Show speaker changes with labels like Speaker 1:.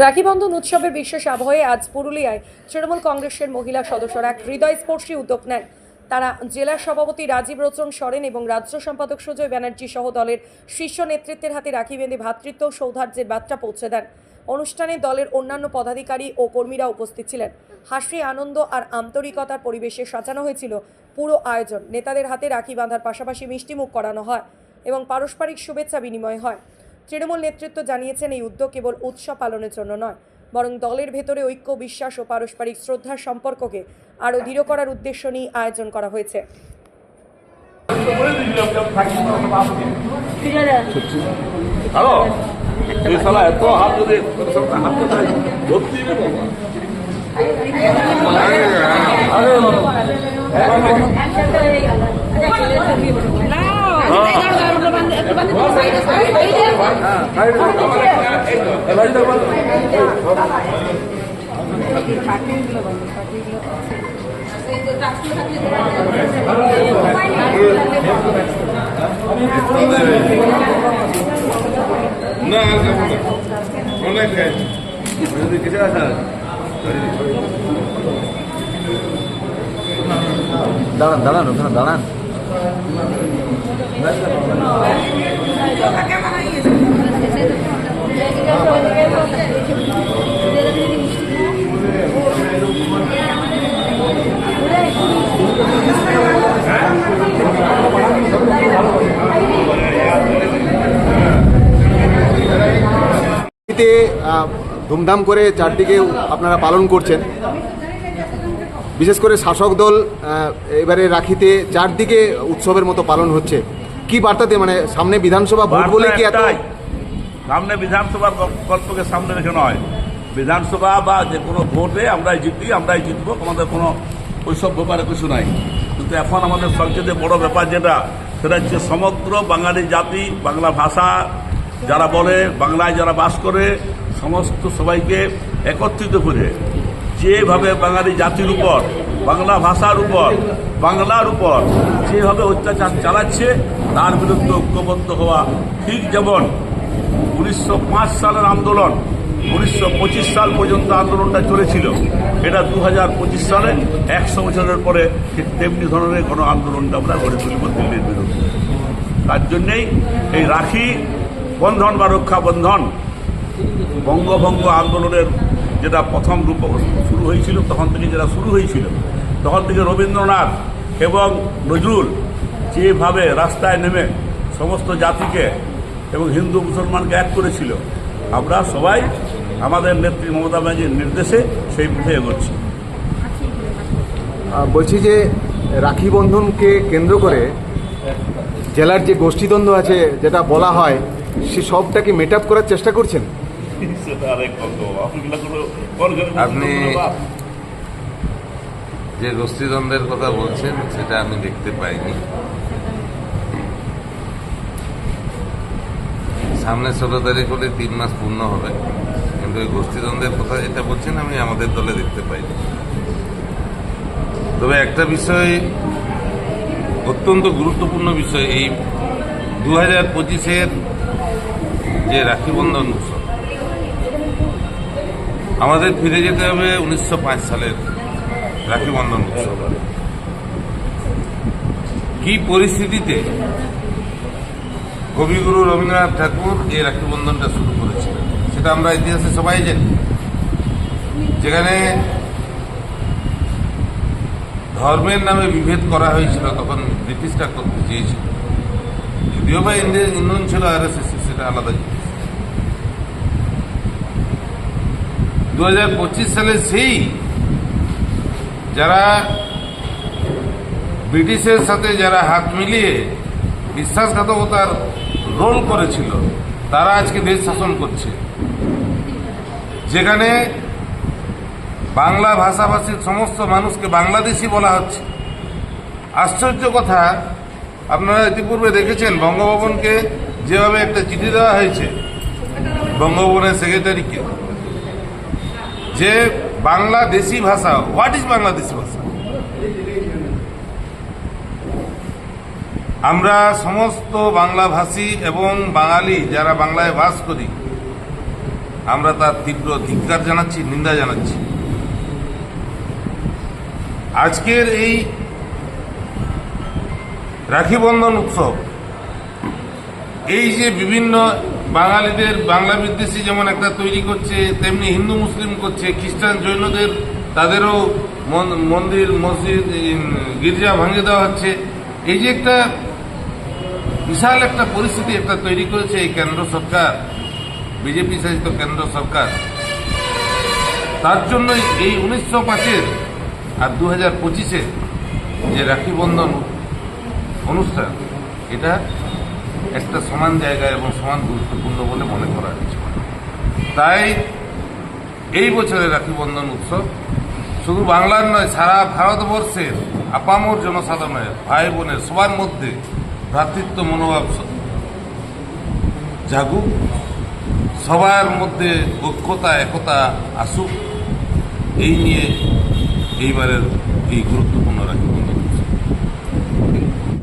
Speaker 1: রাখি বন্ধন উৎসবের বিশেষ আবহে আজ পুরুলিয়ায় তৃণমূল কংগ্রেসের মহিলা সদস্যরা এক হৃদয়স্পর্শী উদ্যোগ নেন। তারা জেলা সভাপতি রাজীব রঞ্জন সরেন এবং রাজ্য সম্পাদক সুজয় ব্যানার্জি সহ দলের শীর্ষ নেতৃত্বের হাতে রাখি বেঁধে ভ্রাতৃত্ব ও সৌহার্দ্যের বার্তা পৌঁছে দেন। অনুষ্ঠানে দলের অন্যান্য পদাধিকারী ও কর্মীরা উপস্থিত ছিলেন। হাসি আনন্দ আর আন্তরিকতার পরিবেশে সাজানো হয়েছিল পুরো আয়োজন। নেতাদের হাতে রাখি বাঁধার পাশাপাশি মিষ্টিমুখ করানো হয় এবং পারস্পরিক শুভেচ্ছা বিনিময় হয়। তৃণমূল নেতৃত্ব জানিয়েছেন এই উদ্যোগ কেবল উৎসব পালনের জন্য নয় বরং দলের ভেতরে ঐক্য বিশ্বাস ও পারস্পরিক শ্রদ্ধার সম্পর্ককে আরও দৃঢ় করার উদ্দেশ্য নিয়ে আয়োজন করা হয়েছে।
Speaker 2: না
Speaker 3: দাঁড়ান দাঁড়ান ওখানে দাঁড়ান
Speaker 4: এতে আহ, ধুমধাম করে চারদিকে আপনারা পালন করছেন। বিশেষ করে শাসক দল এবারে রাখিতে চারদিকে উৎসবের মতো পালন হচ্ছে। কি বার্তাতে মানে সামনে বিধানসভা ভোট বলে কি এত
Speaker 2: সামনে বিধানসভার গল্পকে সামনে রেখে নয়। বিধানসভা বা যে কোনো ভোটে আমরাই জিতি আমরাই জিতব আমাদের কোনো ওইসব ব্যাপারে কিছু নাই। কিন্তু এখন আমাদের সবচেয়ে বড় ব্যাপার যেটা সেটা হচ্ছে সমগ্র বাঙালি জাতি বাংলা ভাষা যারা বলে বাংলায় যারা বাস করে সমস্ত সবাইকে একত্রিত করে যেভাবে বাঙালি জাতির উপর বাংলা ভাষার উপর বাংলার উপর যেভাবে অত্যাচার চালাচ্ছে তার বিরুদ্ধে ঐক্যবদ্ধ হওয়া ঠিক যেমন উনিশশো পাঁচ সালের আন্দোলন, উনিশশো পঁচিশ সাল পর্যন্ত আন্দোলনটা চলেছিল। এটা দু হাজার পঁচিশ সালে একশো বছরের পরে ঠিক তেমনি ধরনের কোনো আন্দোলনটা আমরা গড়ে তুলব দিল্লির বিরুদ্ধে। তার জন্যেই এই রাখি বন্ধন বা রক্ষা বন্ধন বঙ্গভঙ্গ আন্দোলনের যেটা প্রথম রূপ শুরু হয়েছিল, তখন থেকে যেটা শুরু হয়েছিল, তখন থেকে রবীন্দ্রনাথ এবং নজরুল যেভাবে রাস্তায় নেমে সমস্ত জাতিকে এবং হিন্দু মুসলমানকে এক করেছিল আমরা সবাই আমাদের নেত্রী মমতা ব্যানার্জির নির্দেশে সেই পথে এগোচ্ছি।
Speaker 4: বলছি যে রাখি বন্ধনকে কেন্দ্র করে জেলার যে গোষ্ঠীদ্বন্দ্ব আছে যেটা বলা হয় সে সবটাকে মেট আপ করার চেষ্টা করছেন?
Speaker 5: আপনি- যে গোষ্ঠীদ্বন্দ্বের কথা বলছেন সেটা আমি দেখতে পাইনি। সামনে ষোলো তারিখ হলে তিন মাস পূর্ণ হবে। কিন্তু ওই গোষ্ঠীদ্বন্দ্বের কথা যেটা বলছেন, আমি আমাদের দলে দেখতে পাই তবে একটা বিষয়, অত্যন্ত গুরুত্বপূর্ণ বিষয়, এই দু হাজার পঁচিশের যে রাখি বন্ধন উৎসব, আমাদের ফিরে যেতে হবে উনিশশো পাঁচ সালের রাখি বন্ধন উৎসব। কি পরিস্থিতিতে কবিগুরু রবীন্দ্রনাথ ঠাকুর এই রাখি বন্ধনটা শুরু করেছিলেন, সেটা আমরা ইতিহাসে সবাই জানি। যেখানে ধর্মের নামে বিভেদ করা হয়েছিল, তখন ব্রিটিশরা করতে চেয়েছিল। যদিও বা ইন্ডিয়ান ইউনিয়ন ছিল আর এস সেটা আলাদা জিনিস। দু হাজার পঁচিশ সালে সেই যারা ব্রিটিশের সাথে যারা হাত মিলিয়ে বিশ্বাসঘাতকতার রোল করেছিল, তারা আজকে দেশ শাসন করছে। যেখানে বাংলা ভাষাভাষীর সমস্ত মানুষকে বাংলাদেশি বলা হচ্ছে। আশ্চর্য কথা, আপনারা ইতিপূর্বে দেখেছেন, বঙ্গভবনকে যেভাবে একটা চিঠি দেওয়া হয়েছে, বঙ্গভবনের সেক্রেটারিকে, যে বাংলাদেশি ভাষা হোয়াট ইজ বাংলাদেশি ভাষা? আমরা সমস্ত বাংলাভাষী এবং বাঙালি যারা বাংলায় বাস করি, আমরা তার তীব্র ধিক্কার জানাচ্ছি, নিন্দা জানাচ্ছি। আজকের এই রাখি বন্ধন উৎসব, এই যে বিভিন্ন বাঙালিদের, বাংলা বিদ্বেষী যেমন একটা তৈরি করছে, তেমনি হিন্দু মুসলিম করছে, খ্রিস্টান জৈনদের, তাদেরও মন- মন্দির, মসজিদ গির্জা ভাঙিয়ে দেওয়া হচ্ছে। এই যে একটা বিশাল একটা পরিস্থিতি একটা তৈরি করেছে এই কেন্দ্র সরকার, বিজেপি শাসিত কেন্দ্র সরকার। তার জন্যই এই উনিশশো পাঁচের আর দু হাজার পঁচিশে যে রাখি বন্ধন অনুষ্ঠান, এটা একটা সমান জায়গা এবং সমান গুরুত্বপূর্ণ বলে মনে করা হয়েছে তাই এই বছরের রাখি বন্ধন উৎসব শুধু বাংলার নয়, সারা ভারতবর্ষের আপামর জনসাধারণের ভাই বোনের সবার মধ্যে ভ্রাতৃত্ব মনোভাব জাগুক সবার মধ্যে ঐক্যতা একতা আসুক এই নিয়ে এইবারের এই গুরুত্বপূর্ণ রাখি